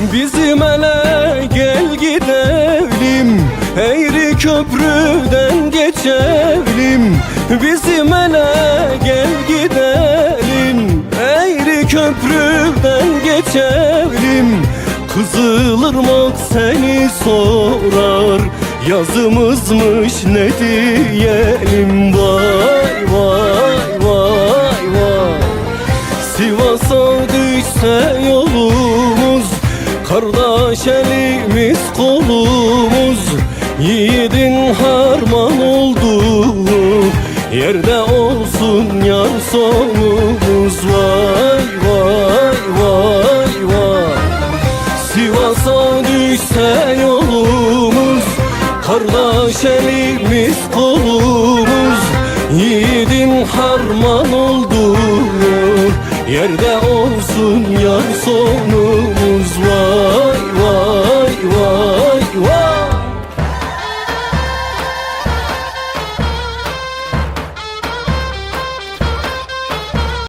Bizim ele gel gidelim Eğri köprüden geçelim. Bizim ele gel gidelim Eğri köprüden geçelim. Kızılırmak seni sorar Yazımızmış ne diyelim? Vay vay vay vay. Sivas'a düşse yolumuz Kardeş elimiz kolumuz Yiğidin harman oldu. Yerde olsun yar sonumuz. Vay vay vay vay. Sivas'a düşse yolumuz. Kardeş elimiz kolumuz Yiğidin harman oldu. Yerde olsun yar sonu